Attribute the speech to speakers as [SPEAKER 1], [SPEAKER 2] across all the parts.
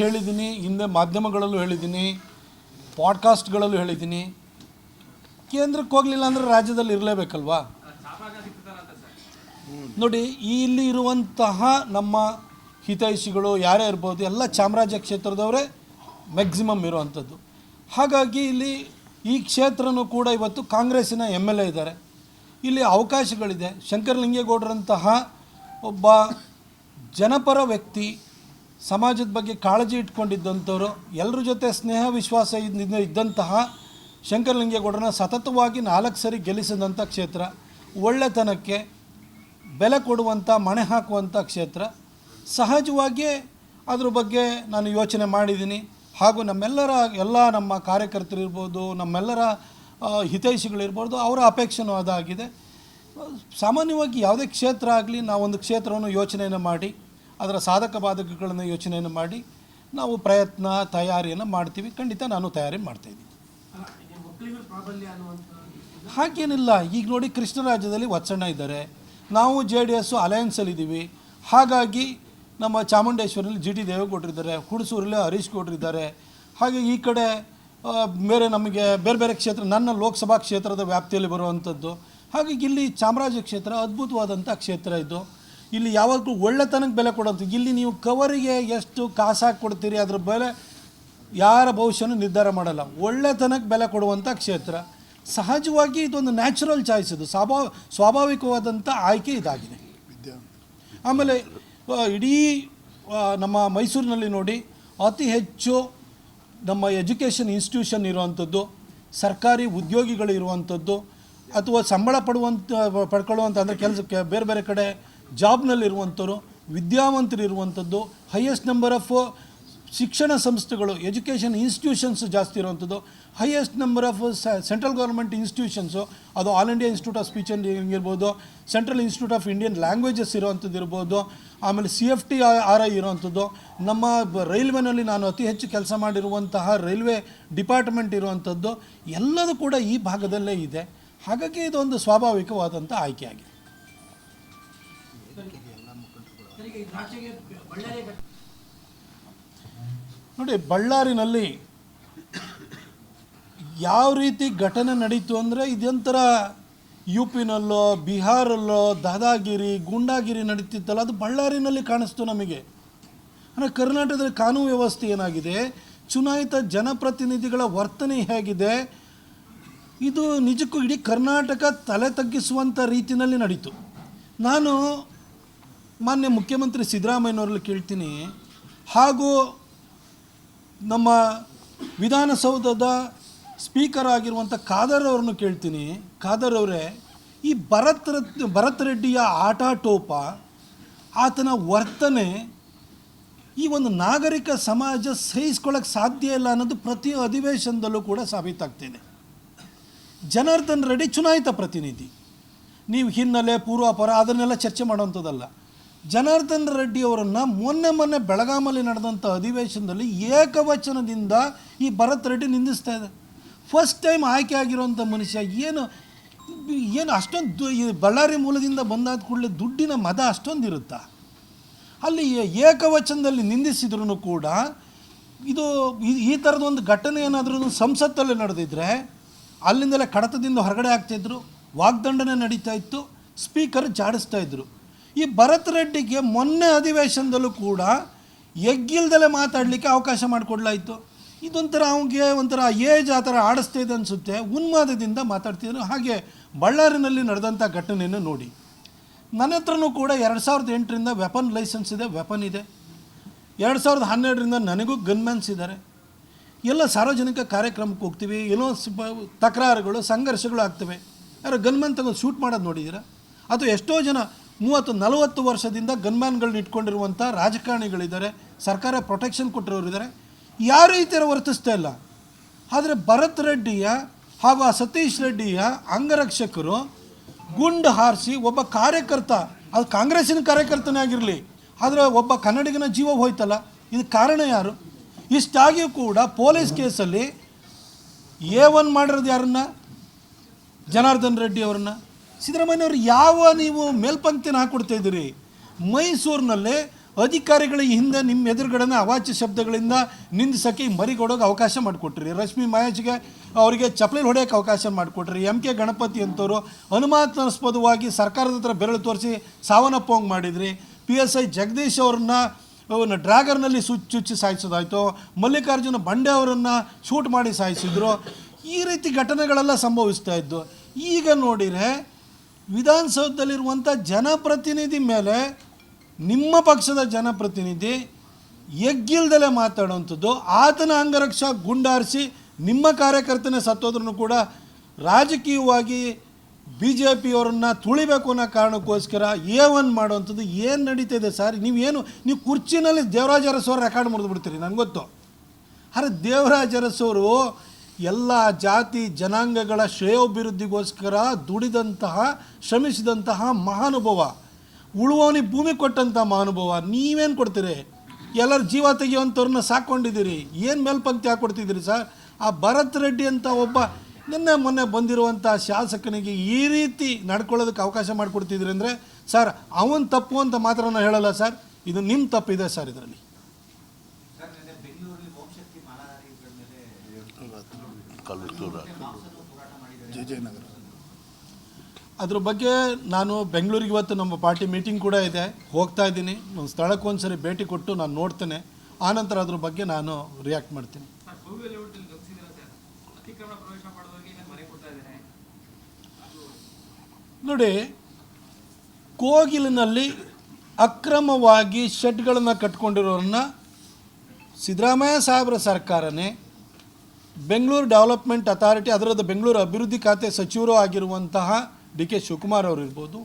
[SPEAKER 1] ಹೇಳಿದ್ದೀನಿ, ಹಿಂದೆ ಮಾಧ್ಯಮಗಳಲ್ಲೂ ಹೇಳಿದ್ದೀನಿ ಪಾಡ್ಕಾಸ್ಟ್ಗಳಲ್ಲೂ ಹೇಳಿದ್ದೀನಿ. ಕೇಂದ್ರಕ್ಕೆ ಹೋಗಲಿಲ್ಲ ಅಂದರೆ ರಾಜ್ಯದಲ್ಲಿ ಇರಲೇಬೇಕಲ್ವಾ? ನೋಡಿ ಇಲ್ಲಿ ಇರುವಂತಹ ನಮ್ಮ ಹಿತೈಷಿಗಳು ಯಾರೇ ಇರ್ಬೋದು, ಎಲ್ಲ ಚಾಮರಾಜ ಕ್ಷೇತ್ರದವರೇ ಮ್ಯಾಕ್ಸಿಮಮ್ ಇರುವಂಥದ್ದು. ಹಾಗಾಗಿ ಇಲ್ಲಿ ಈ ಕ್ಷೇತ್ರನೂ ಕೂಡ ಇವತ್ತು ಕಾಂಗ್ರೆಸ್ಸಿನ ಎಂ ಎಲ್ ಎ ಇದ್ದಾರೆ. ಇಲ್ಲಿ ಅವಕಾಶಗಳಿದೆ. ಶಂಕರಲಿಂಗೇಗೌಡರಂತಹ ಒಬ್ಬ ಜನಪರ ವ್ಯಕ್ತಿ ಸಮಾಜದ ಬಗ್ಗೆ ಕಾಳಜಿ ಇಟ್ಕೊಂಡಿದ್ದಂಥವರು ಎಲ್ಲರ ಜೊತೆ ಸ್ನೇಹ, ವಿಶ್ವಾಸ ಇದ್ದ- ಇದ್ದಂತಹ ಶಂಕರಲಿಂಗೇಗೌಡರನ್ನ ಸತತವಾಗಿ ನಾಲ್ಕು ಸರಿ ಗೆಲ್ಲಿಸಿದಂಥ ಕ್ಷೇತ್ರ. ಒಳ್ಳೆತನಕ್ಕೆ ಬೆಲೆ ಕೊಡುವಂಥ, ಮಣೆ ಹಾಕುವಂಥ ಕ್ಷೇತ್ರ. ಸಹಜವಾಗಿಯೇ ಅದ್ರ ಬಗ್ಗೆ ನಾನು ಯೋಚನೆ ಮಾಡಿದ್ದೀನಿ. ಹಾಗೂ ನಮ್ಮೆಲ್ಲರ, ಎಲ್ಲ ನಮ್ಮ ಕಾರ್ಯಕರ್ತರಿರ್ಬೋದು, ನಮ್ಮೆಲ್ಲರ ಹಿತೈಷಿಗಳಿರ್ಬೋದು, ಅವರ ಅಪೇಕ್ಷೆನೂ ಅದಾಗಿದೆ. ಸಾಮಾನ್ಯವಾಗಿ ಯಾವುದೇ ಕ್ಷೇತ್ರ ಆಗಲಿ, ನಾವೊಂದು ಕ್ಷೇತ್ರವನ್ನು ಯೋಚನೆಯನ್ನು ಮಾಡಿ. ಅದರ ಸಾಧಕ ಬಾಧಕಗಳನ್ನು ಯೋಚನೆಯನ್ನು ಮಾಡಿ ನಾವು ಪ್ರಯತ್ನ, ತಯಾರಿಯನ್ನು ಮಾಡ್ತೀವಿ. ಖಂಡಿತ ನಾನು ತಯಾರಿ ಮಾಡ್ತಾಯಿದ್ದೀನಿ ಹಾಗೇನಿಲ್ಲ. ಈಗ ನೋಡಿ ಕೃಷ್ಣ ರಾಜ್ಯದಲ್ಲಿ ವತ್ಸಣ್ಣ ಇದ್ದಾರೆ. ನಾವು ಜೆ ಡಿ ಎಸ್ಸು ಅಲಯನ್ಸಲ್ಲಿದ್ದೀವಿ ಹಾಗಾಗಿ ನಮ್ಮ ಚಾಮುಂಡೇಶ್ವರಲ್ಲಿ ಜಿ ಟಿ ದೇವೇಗೌಡರಿದ್ದಾರೆ ಹುಣಸೂರಲ್ಲಿ ಹರೀಶ್ ಗೌಡರಿದ್ದಾರೆ ಹಾಗೆ ಈ ಕಡೆ ಬೇರೆ ನಮಗೆ ಬೇರೆ ಬೇರೆ ಕ್ಷೇತ್ರ, ನನ್ನ ಲೋಕಸಭಾ ಕ್ಷೇತ್ರದ ವ್ಯಾಪ್ತಿಯಲ್ಲಿ ಬರುವಂಥದ್ದು. ಹಾಗಾಗಿ ಇಲ್ಲಿ ಚಾಮರಾಜ ಕ್ಷೇತ್ರ ಅದ್ಭುತವಾದಂಥ ಕ್ಷೇತ್ರ ಇದು. ಇಲ್ಲಿ ಯಾವಾಗಲೂ ಒಳ್ಳೆತನಕ್ಕೆ ಬೆಲೆ ಕೊಡೋದು ಇಲ್ಲಿ ನೀವು ಕವರಿಗೆ ಎಷ್ಟು ಕಾಸಾಗಿ ಕೊಡ್ತೀರಿ, ಅದ್ರ ಬೆಲೆ ಯಾರ ಭವಿಷ್ಯನೂ ನಿರ್ಧಾರ ಮಾಡಲ್ಲ. ಒಳ್ಳೆತನಕ್ಕೆ ಬೆಲೆ ಕೊಡುವಂಥ ಕ್ಷೇತ್ರ. ಸಹಜವಾಗಿ ಇದೊಂದು ನ್ಯಾಚುರಲ್ ಚಾಯ್ಸ್ ಇದು. ಸ್ವಾಭಾವ ಸ್ವಾಭಾವಿಕವಾದಂಥ ಆಯ್ಕೆ ಇದಾಗಿದೆ. ಆಮೇಲೆ ಇಡೀ ನಮ್ಮ ಮೈಸೂರಿನಲ್ಲಿ ನೋಡಿ, ಅತಿ ಹೆಚ್ಚು ನಮ್ಮ ಎಜುಕೇಷನ್ ಇನ್ಸ್ಟಿಟ್ಯೂಷನ್ ಇರುವಂಥದ್ದು, ಸರ್ಕಾರಿ ಉದ್ಯೋಗಿಗಳು ಇರುವಂಥದ್ದು, ಅಥವಾ ಸಂಬಳ ಪಡುವಂಥ, ಪಡ್ಕೊಳ್ಳುವಂಥ, ಅಂದರೆ ಕೆಲಸಕ್ಕೆ ಬೇರೆ ಬೇರೆ ಕಡೆ ಜಾಬ್ನಲ್ಲಿರುವಂಥವ್ರು, ವಿದ್ಯಾವಂತರಿರುವಂಥದ್ದು ಹೈಯೆಸ್ಟ್ ನಂಬರ್ ಆಫ್ ಶಿಕ್ಷಣ ಸಂಸ್ಥೆಗಳು ಎಜುಕೇಷನ್ ಇನ್ಸ್ಟಿಟ್ಯೂಷನ್ಸ್ ಜಾಸ್ತಿ ಇರುವಂಥದ್ದು highest number of central government institutions ಅದು all India institute of speech and ಇರ್ಬೋದು central institute of Indian languages ಇರುವಂಥದ್ದು ಇರ್ಬೋದು, ಆಮೇಲೆ C F T R I ಇರುವಂಥದ್ದು, ನಮ್ಮ ರೈಲ್ವೆನಲ್ಲಿ ನಾನು ಅತಿ ಹೆಚ್ಚು ಕೆಲಸ ಮಾಡಿರುವಂತಹ ರೈಲ್ವೆ ಡಿಪಾರ್ಟ್ಮೆಂಟ್ ಇರುವಂಥದ್ದು, ಎಲ್ಲದೂ ಕೂಡ ಈ ಭಾಗದಲ್ಲೇ ಇದೆ. ಹಾಗಾಗಿ ಇದೊಂದು ಸ್ವಾಭಾವಿಕವಾದಂಥ ಆಯ್ಕೆಯಾಗಿದೆ. ನೋಡಿ, ಬಳ್ಳಾರಿನಲ್ಲಿ ಯಾವ ರೀತಿ ಘಟನೆ ನಡೀತು ಅಂದರೆ ಇದೊಂಥರ ಯು ಪಿನಲ್ಲೋ ಬಿಹಾರಲ್ಲೋ, ದಾದಾಗಿರಿ, ಗೂಂಡಾಗಿರಿ ನಡೀತಿತ್ತಲ್ಲ, ಅದು ಬಳ್ಳಾರಿನಲ್ಲಿ ಕಾಣಿಸ್ತು ನಮಗೆ. ಅಂದರೆ ಕರ್ನಾಟಕದಲ್ಲಿ ಕಾನೂನು ವ್ಯವಸ್ಥೆ ಏನಾಗಿದೆ? ಚುನಾಯಿತ ಜನಪ್ರತಿನಿಧಿಗಳ ವರ್ತನೆ ಹೇಗಿದೆ? ಇದು ನಿಜಕ್ಕೂ ಇಡೀ ಕರ್ನಾಟಕ ತಲೆ ತಗ್ಗಿಸುವಂಥ ರೀತಿಯಲ್ಲಿ ನಡೀತು. ನಾನು ಮಾನ್ಯ ಮುಖ್ಯಮಂತ್ರಿ ಸಿದ್ದರಾಮಯ್ಯನವರಲ್ಲಿ ಕೇಳ್ತೀನಿ. ಹಾಗೂ ನಮ್ಮ ವಿಧಾನಸೌಧದ ಸ್ಪೀಕರ್ ಆಗಿರುವಂಥ ಖಾದರ್ ಅವ್ರನ್ನು ಕೇಳ್ತೀನಿ. ಖಾದರ್ ಅವರೇ, ಈ ಭರತ್ ರತ್, ಭರತ್ ರೆಡ್ಡಿಯ ಆಟಾಟೋಪ ಆತನ ವರ್ತನೆ ಈ ಒಂದು ನಾಗರಿಕ ಸಮಾಜ ಸಹಿಸ್ಕೊಳ್ಳೋಕ್ಕೆ ಸಾಧ್ಯ ಇಲ್ಲ ಅನ್ನೋದು ಪ್ರತಿ ಅಧಿವೇಶನದಲ್ಲೂ ಕೂಡ ಸಾಬೀತಾಗ್ತಿದೆ. ಜನಾರ್ದನ್ ರೆಡ್ಡಿ ಚುನಾಯಿತ ಪ್ರತಿನಿಧಿ. ನೀವು ಹಿನ್ನೆಲೆ ಪೂರ್ವಾಪರ ಅದನ್ನೆಲ್ಲ ಚರ್ಚೆ ಮಾಡುವಂಥದ್ದಲ್ಲ. ಜನಾರ್ದನ್ ರೆಡ್ಡಿ ಅವರನ್ನು ಮೊನ್ನೆ ಮೊನ್ನೆ ಬೆಳಗಾಮಲ್ಲಿ ನಡೆದಂಥ ಅಧಿವೇಶನದಲ್ಲಿ ಏಕವಚನದಿಂದ ಈ ಭರತ್ ರೆಡ್ಡಿ ನಿಂದಿಸ್ತಾ ಇದೆ. ಫಸ್ಟ್ ಟೈಮ್ ಆಯ್ಕೆ ಆಗಿರುವಂಥ ಮನುಷ್ಯ ಏನು ಏನು ಅಷ್ಟೊಂದು ಬಳ್ಳಾರಿ ಮೂಲದಿಂದ ಬಂದಾದ ಕೂಡಲೇ ದುಡ್ಡಿನ ಮದ ಅಷ್ಟೊಂದು ಇರುತ್ತಾ ಅಲ್ಲಿ ಏಕವಚನದಲ್ಲಿ ನಿಂದಿಸಿದ್ರು ಕೂಡ ಇದು, ಈ- ಥರದ ಒಂದು ಘಟನೆ ಏನಾದರೂ ಸಂಸತ್ತಲ್ಲಿ ನಡೆದಿದ್ರೆ ಅಲ್ಲಿಂದಲೇ ಕಡತದಿಂದ ಹೊರಗಡೆ ಆಗ್ತಾಯಿದ್ರು ವಾಗ್ದಂಡನೆ ನಡೀತಾ ಇತ್ತು ಸ್ಪೀಕರ್ ಜಾಡಿಸ್ತಾ ಇದ್ರು. ಈ ಭರತ್ ರೆಡ್ಡಿಗೆ ಮೊನ್ನೆ ಅಧಿವೇಶನದಲ್ಲೂ ಕೂಡ ಎಗ್ಗಿಲ್ದಲೇ ಮಾತಾಡಲಿಕ್ಕೆ ಅವಕಾಶ ಮಾಡಿಕೊಡ್ಲಾಯಿತು. ಇದೊಂಥರ ಅವನಿಗೆ ಒಂಥರ ಏಜ್ ಆ ಥರ ಆಡಿಸ್ತಾ ಇದೆ ಅನಿಸುತ್ತೆ. ಉನ್ಮಾದದಿಂದ ಮಾತಾಡ್ತಿದ್ರು. ಹಾಗೆ ಬಳ್ಳಾರಿನಲ್ಲಿ ನಡೆದಂಥ ಘಟನೆಯನ್ನು ನೋಡಿ. ನನ್ನ ಹತ್ರನೂ ಕೂಡ ಎರಡು ಸಾವಿರದ ಎಂಟರಿಂದ ವೆಪನ್ ಲೈಸೆನ್ಸ್ ಇದೆ, ವೆಪನ್ ಇದೆ. ಎರಡು ಸಾವಿರದ ಹನ್ನೆರಡರಿಂದ ನನಗೂ ಗನ್ಮ್ಯಾನ್ಸ್ ಇದ್ದಾರೆ. ಎಲ್ಲ ಸಾರ್ವಜನಿಕ ಕಾರ್ಯಕ್ರಮಕ್ಕೆ ಹೋಗ್ತೀವಿ ಸ್ವಲ್ಪ ತಕರಾರುಗಳು, ಸಂಘರ್ಷಗಳು ಆಗ್ತವೆ. ಯಾರು ಗನ್ಮ್ಯಾನ್ ತಗೊಂಡು ಶೂಟ್ ಮಾಡೋದು ನೋಡಿದ್ದೀರಾ? ಅಥವಾ ಎಷ್ಟೋ ಜನ ಮೂವತ್ತು ನಲವತ್ತು ವರ್ಷದಿಂದ ಗನ್ಮ್ಯಾನ್ಗಳನ್ನ ಇಟ್ಕೊಂಡಿರುವಂಥ ರಾಜಕಾರಣಿಗಳಿದ್ದಾರೆ. ಸರ್ಕಾರ ಪ್ರೊಟೆಕ್ಷನ್ ಕೊಟ್ಟಿರೋರಿದ್ದಾರೆ. ಯಾರೂ ಈ ಥರ ವರ್ತಿಸ್ತಾ ಇಲ್ಲ. ಆದರೆ ಭರತ್ ರೆಡ್ಡಿಯ ಹಾಗೂ ಆ ಸತೀಶ್ ರೆಡ್ಡಿಯ ಅಂಗರಕ್ಷಕರು ಗುಂಡು ಹಾರಿಸಿ ಒಬ್ಬ ಕಾರ್ಯಕರ್ತ, ಅದು ಕಾಂಗ್ರೆಸ್ಸಿನ ಕಾರ್ಯಕರ್ತನೇ ಆಗಿರಲಿ, ಆದರೆ ಒಬ್ಬ ಕನ್ನಡಿಗನ ಜೀವ ಹೋಯ್ತಲ್ಲ. ಇದು ಕಾರಣ ಯಾರು? ಇಷ್ಟಾಗಿಯೂ ಕೂಡ ಪೊಲೀಸ್ ಕೇಸಲ್ಲಿ ಎ ಒನ್ ಮಾಡಿರೋದು ಯಾರನ್ನ? ಜನಾರ್ದನ್ ರೆಡ್ಡಿ ಅವ್ರನ್ನ? ಸಿದ್ದರಾಮಯ್ಯವ್ರು ಯಾವ ನೀವು ಮೇಲ್ಪಂಕ್ತಿನ ಹಾಕ್ಕೊಡ್ತಾ ಇದ್ದೀರಿ? ಮೈಸೂರಿನಲ್ಲಿ ಅಧಿಕಾರಿಗಳ ಹಿಂದೆ ನಿಮ್ಮ ಎದುರುಗಡೆನ ಅವಾಚ್ಯ ಶಬ್ದಗಳಿಂದ ನಿಂದಿಸೋಕ್ಕೆ ಮರಿಗೊಡೋಕೆ ಅವಕಾಶ ಮಾಡಿಕೊಟ್ರಿ. ರಶ್ಮಿ ಮಹೇಶ್ಗೆ ಅವರಿಗೆ ಚಪ್ಪಲಿ ಹೊಡೆಯೋಕ್ಕೆ ಅವಕಾಶ ಮಾಡಿಕೊಟ್ರಿ. ಎಂ ಕೆ ಗಣಪತಿ ಅಂತವರು ಅನುಮಾನಾಸ್ಪದವಾಗಿ ಸರ್ಕಾರದ ಹತ್ರ ಬೆರಳು ತೋರಿಸಿ ಸಾವನ್ನಪ್ಪೋಂಗೆ ಮಾಡಿದ್ರಿ. ಪಿ ಎಸ್ ಐ ಜಗದೀಶ್ ಅವ್ರನ್ನ ಡ್ರ್ಯಾಗರ್ನಲ್ಲಿ ಸುಚ್ಚು ಚುಚ್ಚಿ ಸಾಯಿಸೋದಾಯಿತು. ಮಲ್ಲಿಕಾರ್ಜುನ ಬಂಡೆ ಅವರನ್ನು ಶೂಟ್ ಮಾಡಿ ಸಾಯಿಸಿದ್ರು. ಈ ರೀತಿ ಘಟನೆಗಳೆಲ್ಲ ಸಂಭವಿಸ್ತಾ ಇದ್ದು. ಈಗ ನೋಡಿದರೆ ವಿಧಾನಸೌಧದಲ್ಲಿರುವಂಥ ಜನಪ್ರತಿನಿಧಿ ಮೇಲೆ ನಿಮ್ಮ ಪಕ್ಷದ ಜನಪ್ರತಿನಿಧಿ ಎಗ್ಗಿಲ್ದಲೆ ಮಾತಾಡುವಂಥದ್ದು, ಆತನ ಅಂಗರಕ್ಷ ಗುಂಡಾರಿಸಿ ನಿಮ್ಮ ಕಾರ್ಯಕರ್ತನೇ ಸತ್ತೋದ್ರೂ ಕೂಡ ರಾಜಕೀಯವಾಗಿ ಬಿ ಜೆ ಪಿಯವರನ್ನು ತುಳಿಬೇಕು ಅನ್ನೋ ಕಾರಣಕ್ಕೋಸ್ಕರ ಎ ಒನ್ ಮಾಡುವಂಥದ್ದು ಏನು ನಡೀತಿದೆ ಸರ್? ನೀವೇನು, ನೀವು ಕುರ್ಚಿನಲ್ಲಿ ದೇವರಾಜ ರೆಕಾರ್ಡ್ ಮುರಿದು ಬಿಡ್ತೀರಿ ನನಗೆ ಗೊತ್ತು. ಆದರೆ ದೇವರಾಜ ಎಲ್ಲ ಜಾತಿ ಜನಾಂಗಗಳ ಶ್ರೇಯೋಭಿವೃದ್ಧಿಗೋಸ್ಕರ ದುಡಿದಂತಹ, ಶ್ರಮಿಸಿದಂತಹ ಮಹಾನುಭವ. ಉಳುವವನಿಗೆ ಭೂಮಿ ಕೊಟ್ಟಂಥ ಮಹಾನುಭವ. ನೀವೇನು ಕೊಡ್ತೀರಿ? ಎಲ್ಲರ ಜೀವ ತೆಗೆಯುವಂಥವ್ರನ್ನ ಸಾಕೊಂಡಿದ್ದೀರಿ. ಏನು ಮೇಲ್ಪಂಕ್ತಿ ಹಾಕ್ಕೊಡ್ತಿದ್ದೀರಿ ಸರ್? ಆ ಭರತ್ ರೆಡ್ಡಿ ಅಂತ ಒಬ್ಬ ನಿನ್ನೆ ಮೊನ್ನೆ ಬಂದಿರುವಂಥ ಶಾಸಕನಿಗೆ ಈ ರೀತಿ ನಡ್ಕೊಳ್ಳೋದಕ್ಕೆ ಅವಕಾಶ ಮಾಡಿಕೊಡ್ತಿದ್ರಿ ಅಂದರೆ, ಸರ್, ಅವನ್ ತಪ್ಪು ಅಂತ ಮಾತ್ರ ನಾನು ಹೇಳಲ್ಲ ಸರ್. ಇದು ನಿಮ್ಮ ತಪ್ಪಿದೆ ಸರ್ ಇದರಲ್ಲಿ
[SPEAKER 2] ಸರ್ ನಿನ್ನೆ ಬೆಂಗಳೂರಲ್ಲಿ ವಂಶಕ್ತಿ ಮಾಲಾಧಾರಿಗಳ ಮೇಲೆ
[SPEAKER 3] ಜೆ ಜಯನಗರ
[SPEAKER 1] ಅದ್ರ ಬಗ್ಗೆ ನಾನು ಬೆಂಗಳೂರಿಗೆ ಇವತ್ತು ನಮ್ಮ ಪಾರ್ಟಿ ಮೀಟಿಂಗ್ ಕೂಡ ಇದೆ. ಹೋಗ್ತಾ ಇದ್ದೀನಿ. ಒಂದು ಸ್ಥಳಕ್ಕೆ ಒಂದ್ಸರಿ ಭೇಟಿ ಕೊಟ್ಟು ನಾನು ನೋಡ್ತೇನೆ. ಆನಂತರ ಅದ್ರ ಬಗ್ಗೆ ನಾನು ರಿಯಾಕ್ಟ್ ಮಾಡ್ತೀನಿ. ನೋಡಿ ಕೋಗಿಲಿನಲ್ಲಿ ಅಕ್ರಮವಾಗಿ ಶೆಡ್ಗಳನ್ನು ಕಟ್ಕೊಂಡಿರೋರನ್ನ ಸಿದ್ದರಾಮಯ್ಯ ಸಾಹೇಬರ ಸರ್ಕಾರನೇ ಬೆಂಗಳೂರು ಡೆವಲಪ್ಮೆಂಟ್ ಅಥಾರಿಟಿ ಅದರದ್ದು ಬೆಂಗಳೂರು ಅಭಿವೃದ್ಧಿ ಖಾತೆ ಸಚಿವರು ಆಗಿರುವಂತಹ ಡಿ ಕೆ ಶಿವಕುಮಾರ್ ಅವರು ಇರ್ಬೋದು,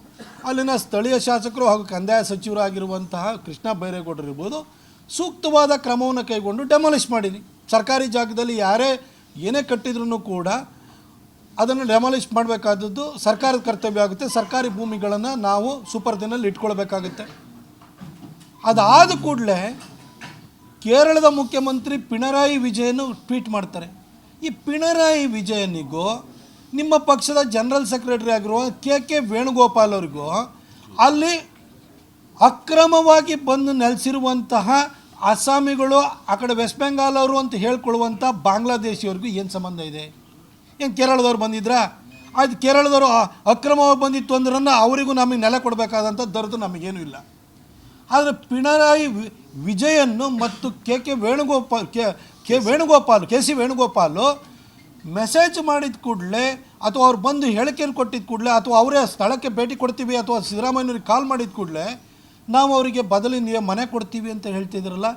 [SPEAKER 1] ಅಲ್ಲಿನ ಸ್ಥಳೀಯ ಶಾಸಕರು ಹಾಗೂ ಕಂದಾಯ ಸಚಿವರು ಆಗಿರುವಂತಹ ಕೃಷ್ಣ ಬೈರೇಗೌಡರು ಇರ್ಬೋದು, ಸೂಕ್ತವಾದ ಕ್ರಮವನ್ನು ಕೈಗೊಂಡು ಡೆಮಾಲಿಷ್ ಮಾಡಿರಿ. ಸರ್ಕಾರಿ ಜಾಗದಲ್ಲಿ ಯಾರೇ ಏನೇ ಕಟ್ಟಿದ್ರೂ ಕೂಡ ಅದನ್ನು ಡೆಮಾಲಿಷ್ ಮಾಡಬೇಕಾದದ್ದು ಸರ್ಕಾರದ ಕರ್ತವ್ಯ ಆಗುತ್ತೆ. ಸರ್ಕಾರಿ ಭೂಮಿಗಳನ್ನು ನಾವು ಸುಪರ್ದಿನಲ್ಲಿ ಇಟ್ಕೊಳ್ಬೇಕಾಗುತ್ತೆ. ಅದಾದ ಕೂಡಲೇ ಕೇರಳದ ಮುಖ್ಯಮಂತ್ರಿ ಪಿಣರಾಯಿ ವಿಜಯನು ಟ್ವೀಟ್ ಮಾಡ್ತಾರೆ. ಈ ಪಿಣರಾಯಿ ವಿಜಯನಿಗೂ, ನಿಮ್ಮ ಪಕ್ಷದ ಜನರಲ್ ಸೆಕ್ರೆಟರಿ ಆಗಿರುವ ಕೆ ಕೆ ವೇಣುಗೋಪಾಲ್ ಅವರಿಗೂ, ಅಲ್ಲಿ ಅಕ್ರಮವಾಗಿ ಬಂದು ನೆಲೆಸಿರುವಂತಹ ಅಸ್ಸಾಮಿಗಳು, ಆ ಕಡೆ ವೆಸ್ಟ್ ಬೆಂಗಾಲ್ ಅವರು ಅಂತ ಹೇಳ್ಕೊಳ್ಳುವಂಥ ಬಾಂಗ್ಲಾದೇಶಿಯವ್ರಿಗೂ ಏನು ಸಂಬಂಧ ಇದೆ? ಏನು ಕೇರಳದವ್ರು ಬಂದಿದ್ರಾ? ಅದು ಕೇರಳದವರು ಅಕ್ರಮವಾಗಿ ಬಂದಿತ್ತು ಅಂದ್ರೆ ಅವರಿಗೂ ನಮಗೆ ನೆಲೆ ಕೊಡಬೇಕಾದಂಥ ದರದು ನಮಗೇನು ಇಲ್ಲ. ಆದರೆ ಪಿಣರಾಯಿ ವಿಜಯನ್ನು ಮತ್ತು K K Venugopal, K K Venugopal, K C Venugopal message ಮಾಡಿದ ಕೂಡಲೇ ಅಥವಾ ಅವ್ರು ಬಂದು ಹೇಳಿಕೆಯನ್ನು ಕೊಟ್ಟಿದ್ದ ಕೂಡಲೇ ಅಥವಾ ಅವರೇ ಸ್ಥಳಕ್ಕೆ ಭೇಟಿ ಕೊಡ್ತೀವಿ ಅಥವಾ ಸಿದ್ದರಾಮಯ್ಯನವ್ರಿಗೆ ಕಾಲ್ ಮಾಡಿದ ಕೂಡಲೇ ನಾವು ಅವರಿಗೆ ಬದಲಿ ನೀವು ಮನೆ ಕೊಡ್ತೀವಿ ಅಂತ ಹೇಳ್ತಿದ್ರಲ್ಲ,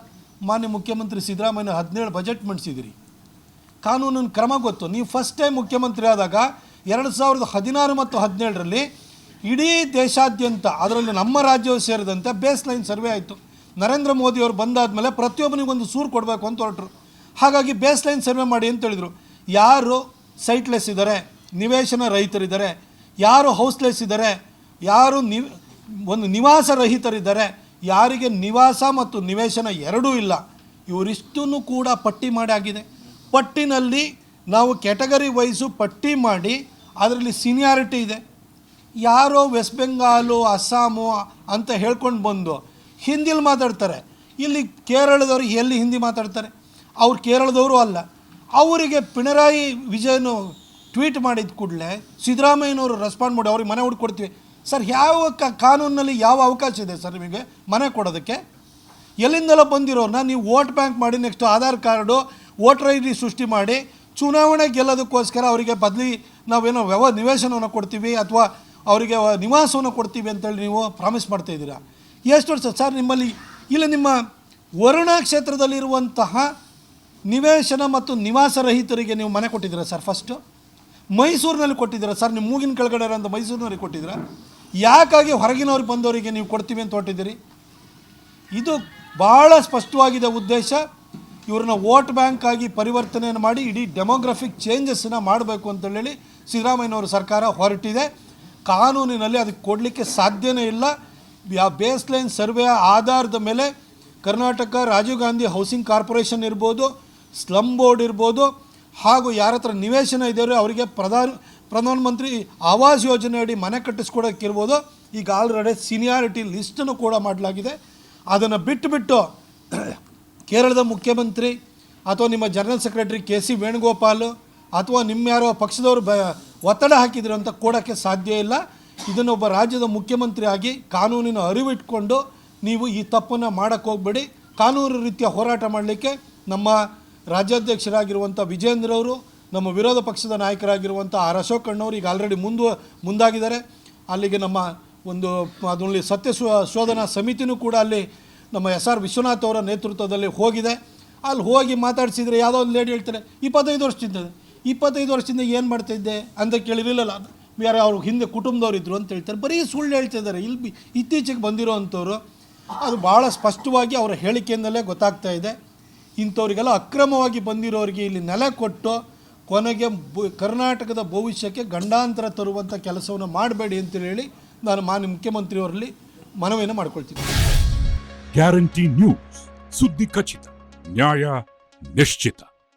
[SPEAKER 1] ಮಾನ್ಯ ಮುಖ್ಯಮಂತ್ರಿ ಸಿದ್ದರಾಮಯ್ಯ ಹದಿನೇಳು ಬಜೆಟ್ ಮಂಡಿಸಿದಿರಿ. ಕಾನೂನಿನ ಕ್ರಮ ಗೊತ್ತು. ನೀವು ಫಸ್ಟ್ ಟೈಮ್ ಮುಖ್ಯಮಂತ್ರಿ ಆದಾಗ ಎರಡು ಸಾವಿರದ ಹದಿನಾರು ಮತ್ತು ಹದಿನೇಳರಲ್ಲಿ ಇಡೀ ದೇಶಾದ್ಯಂತ, ಅದರಲ್ಲಿ ನಮ್ಮ ರಾಜ್ಯವೂ ಸೇರಿದಂತೆ ಬೇಸ್ ಲೈನ್ ಸರ್ವೆ ಆಯಿತು. ನರೇಂದ್ರ ಮೋದಿ ಬಂದಾದ ಮೇಲೆ ಪ್ರತಿಯೊಬ್ಬನಿಗೊಂದು ಸೂರು ಕೊಡಬೇಕು ಅಂತ ಹೊರಟರು. ಹಾಗಾಗಿ ಬೇಸ್ ಲೈನ್ ಸರ್ವೆ ಮಾಡಿ ಅಂತ ಹೇಳಿದರು. ಯಾರು ಸೈಟ್ಲೆಸ್ ಇದ್ದಾರೆ ನಿವೇಶನ ರಹಿತರಿದ್ದಾರೆ ಯಾರು ಹೌಸ್ಲೆಸ್ ಇದ್ದಾರೆ ಯಾರು ನಿ, ಒಂದು ನಿವಾಸ ರಹಿತರಿದ್ದಾರೆ ಯಾರಿಗೆ ನಿವಾಸ ಮತ್ತು ನಿವೇಶನ ಎರಡೂ ಇಲ್ಲ. ಇವರಿಷ್ಟನ್ನು ಕೂಡ ಪಟ್ಟಿ ಮಾಡಿ ಆಗಿದೆ. ಪಟ್ಟಿನಲ್ಲಿ ನಾವು ಕ್ಯಾಟಗರಿ ವೈಸು ಪಟ್ಟಿ ಮಾಡಿ ಅದರಲ್ಲಿ ಸೀನಿಯಾರಿಟಿ ಇದೆ. ಯಾರೋ ವೆಸ್ಟ್ ಬೆಂಗಾಲು ಅಸ್ಸಾಮು ಅಂತ ಹೇಳ್ಕೊಂಡು ಬಂದು ಹಿಂದಿಲಿ ಮಾತಾಡ್ತಾರೆ. ಇಲ್ಲಿ ಕೇರಳದವರು ಎಲ್ಲಿ ಹಿಂದಿ ಮಾತಾಡ್ತಾರೆ? ಅವ್ರು ಕೇರಳದವರು ಅಲ್ಲ. ಅವರಿಗೆ ಪಿಣರಾಯಿ ವಿಜಯನು ಟ್ವೀಟ್ ಮಾಡಿದ ಕೂಡಲೇ ಸಿದ್ದರಾಮಯ್ಯನವರು ರೆಸ್ಪಾಂಡ್ ಮಾಡಿ ಅವ್ರಿಗೆ ಮನೆ ಹುಡ್ಕೊಡ್ತೀವಿ. ಸರ್, ಯಾವ ಕ ಕಾನೂನಲ್ಲಿ ಯಾವ ಅವಕಾಶ ಇದೆ ಸರ್ ನಿಮಗೆ ಮನೆ ಕೊಡೋದಕ್ಕೆ? ಎಲ್ಲಿಂದೆಲ್ಲ ಬಂದಿರೋರನ್ನ ನೀವು ವೋಟ್ ಬ್ಯಾಂಕ್ ಮಾಡಿ next Aadhaar card, voter I D ಸೃಷ್ಟಿ ಮಾಡಿ ಚುನಾವಣೆ ಗೆಲ್ಲೋದಕ್ಕೋಸ್ಕರ ಅವರಿಗೆ ಬದಲಿ ನಾವೇನೋ ವ್ಯವ ನಿವೇಶನವನ್ನು ಕೊಡ್ತೀವಿ ಅಥವಾ ಅವರಿಗೆ ನಿವಾಸವನ್ನು ಕೊಡ್ತೀವಿ ಅಂತೇಳಿ ನೀವು ಪ್ರಾಮಿಸ್ ಮಾಡ್ತಾ ಇದ್ದೀರಾ? ಎಷ್ಟು ವರ್ಷ ಸರ್ ನಿಮ್ಮಲ್ಲಿ, ಇಲ್ಲ ನಿಮ್ಮ ವರುಣ ಕ್ಷೇತ್ರದಲ್ಲಿರುವಂತಹ ನಿವೇಶನ ಮತ್ತು ನಿವಾಸ ರಹಿತರಿಗೆ ನೀವು ಮನೆ ಕೊಟ್ಟಿದ್ದೀರಾ ಸರ್ ಫಸ್ಟು ಮೈಸೂರಿನಲ್ಲಿ ಕೊಟ್ಟಿದ್ದೀರಾ ಸರ್? ನಿಮ್ಮ ಮೂಗಿನ ಕೆಳಗಡೆ ಅಂತ ಮೈಸೂರಿನವ್ರಿಗೆ ಕೊಟ್ಟಿದ್ದೀರಾ? ಯಾಕಾಗಿ ಹೊರಗಿನವ್ರಿಗೆ ಬಂದವರಿಗೆ ನೀವು ಕೊಡ್ತೀವಿ ಅಂತ ಹೊಟ್ಟಿದ್ದೀರಿ ಇದು ಭಾಳ ಸ್ಪಷ್ಟವಾಗಿದೆ ಉದ್ದೇಶ. ಇವ್ರನ್ನ ವೋಟ್ ಬ್ಯಾಂಕ್ ಆಗಿ ಪರಿವರ್ತನೆಯನ್ನು ಮಾಡಿ ಇಡೀ ಡೆಮೋಗ್ರಫಿಕ್ ಚೇಂಜಸ್ನ ಮಾಡಬೇಕು ಅಂತೇಳಿ ಸಿದ್ದರಾಮಯ್ಯನವರು ಸರ್ಕಾರ ಹೊರಟಿದೆ. ಕಾನೂನಿನಲ್ಲಿ ಅದಕ್ಕೆ ಕೊಡಲಿಕ್ಕೆ ಸಾಧ್ಯವೇ ಇಲ್ಲ. ಬೇಸ್ ಲೈನ್ ಸರ್ವೆಯ ಆಧಾರದ ಮೇಲೆ ಕರ್ನಾಟಕ ರಾಜೀವ್ ಗಾಂಧಿ ಹೌಸಿಂಗ್ ಕಾರ್ಪೊರೇಷನ್ ಇರ್ಬೋದು ಸ್ಲಮ್ ಬೋರ್ಡ್ ಇರ್ಬೋದು ಹಾಗೂ ಯಾರ ಹತ್ರ ನಿವೇಶನ ಇದೆಯೋ ಅವರಿಗೆ ಪ್ರಧಾನ ಪ್ರಧಾನಮಂತ್ರಿ ಆವಾಸ್ ಯೋಜನೆಯಡಿ ಮನೆ ಕಟ್ಟಿಸ್ಕೊಡೋಕ್ಕಿರ್ಬೋದು, ಈಗ ಆಲ್ರೆಡಿ ಸೀನಿಯಾರಿಟಿ ಲಿಸ್ಟನ್ನು ಕೂಡ ಮಾಡಲಾಗಿದೆ. ಅದನ್ನು ಬಿಟ್ಟು ಬಿಟ್ಟು ಕೇರಳದ ಮುಖ್ಯಮಂತ್ರಿ ಅಥವಾ ನಿಮ್ಮ general secretary K C Venugopal ಅಥವಾ ನಿಮ್ಮ ಯಾರೋ ಪಕ್ಷದವರು ಬ ಒತ್ತಡ ಹಾಕಿದ್ರು ಅಂತ ಕೊಡೋಕ್ಕೆ ಸಾಧ್ಯ ಇಲ್ಲ. ಇದನ್ನು ಒಬ್ಬ ರಾಜ್ಯದ ಮುಖ್ಯಮಂತ್ರಿಯಾಗಿ ಕಾನೂನಿನ ಅರಿವಿಟ್ಕೊಂಡು ನೀವು ಈ ತಪ್ಪನ್ನು ಮಾಡೋಕ್ಕೆ ಹೋಗಬೇಡಿ. ಕಾನೂನು ರೀತಿಯ ಹೋರಾಟ ಮಾಡಲಿಕ್ಕೆ ನಮ್ಮ ರಾಜ್ಯಾಧ್ಯಕ್ಷರಾಗಿರುವಂಥ ವಿಜೇಂದ್ರ ಅವರು, ನಮ್ಮ ವಿರೋಧ ಪಕ್ಷದ ನಾಯಕರಾಗಿರುವಂಥ ಆರ್ ಅಶೋಕ್ ಈಗ ಆಲ್ರೆಡಿ ಮುಂದು, ಮುಂದಾಗಿದ್ದಾರೆ. ಅಲ್ಲಿಗೆ ನಮ್ಮ ಒಂದು ಅದರಲ್ಲಿ ಸತ್ಯ ಶೋಧನಾ ಸಮಿತಿನೂ ಕೂಡ ಅಲ್ಲಿ ನಮ್ಮ ಎಸ್ ಆರ್ ವಿಶ್ವನಾಥ್ ಅವರ ನೇತೃತ್ವದಲ್ಲಿ ಹೋಗಿದೆ. ಅಲ್ಲಿ ಹೋಗಿ ಮಾತಾಡಿಸಿದರೆ ಯಾವುದೋ ಒಂದು ಲೇಡಿ ಹೇಳ್ತಾರೆ, ಇಪ್ಪತ್ತೈದು ವರ್ಷದಿಂದ ಇಪ್ಪತ್ತೈದು ವರ್ಷದಿಂದ ಏನು ಮಾಡ್ತಿದ್ದೆ ಅಂತ ಕೇಳಿರಲಿಲ್ಲ ಬೇರೆ ಅವ್ರ ಹಿಂದೆ ಕುಟುಂಬದವ್ರು ಇದ್ದರು ಅಂತ ಹೇಳ್ತಾರೆ. ಬರೀ ಸುಳ್ಳು ಹೇಳ್ತಿದ್ದಾರೆ ಇಲ್ಲಿ ಬಿ- ಇತ್ತೀಚೆಗೆ ಬಂದಿರೋ ಅಂಥವ್ರು ಅದು ಭಾಳ ಸ್ಪಷ್ಟವಾಗಿ ಅವರ ಹೇಳಿಕೆಯಿಂದಲೇ ಗೊತ್ತಾಗ್ತಾ ಇದೆ. ಇಂಥವ್ರಿಗೆಲ್ಲ ಅಕ್ರಮವಾಗಿ ಬಂದಿರೋರಿಗೆ ಇಲ್ಲಿ ನೆಲೆ ಕೊಟ್ಟು ಕೊನೆಗೆ ಕರ್ನಾಟಕದ ಭವಿಷ್ಯಕ್ಕೆ ಗಂಡಾಂತರ ತರುವಂಥ ಕೆಲಸವನ್ನು ಮಾಡಬೇಡಿ ಅಂತೇಳಿ ಹೇಳಿ ನಾನು ಮಾನ್ಯ ಮುಖ್ಯಮಂತ್ರಿಯವರಲ್ಲಿ ಮನವಿಯನ್ನು ಮಾಡ್ಕೊಳ್ತೀನಿ.
[SPEAKER 3] Guarantee news. ಸುದ್ದಿ ಖಚಿತ. ನ್ಯಾಯ ನಿಶ್ಚಿತ.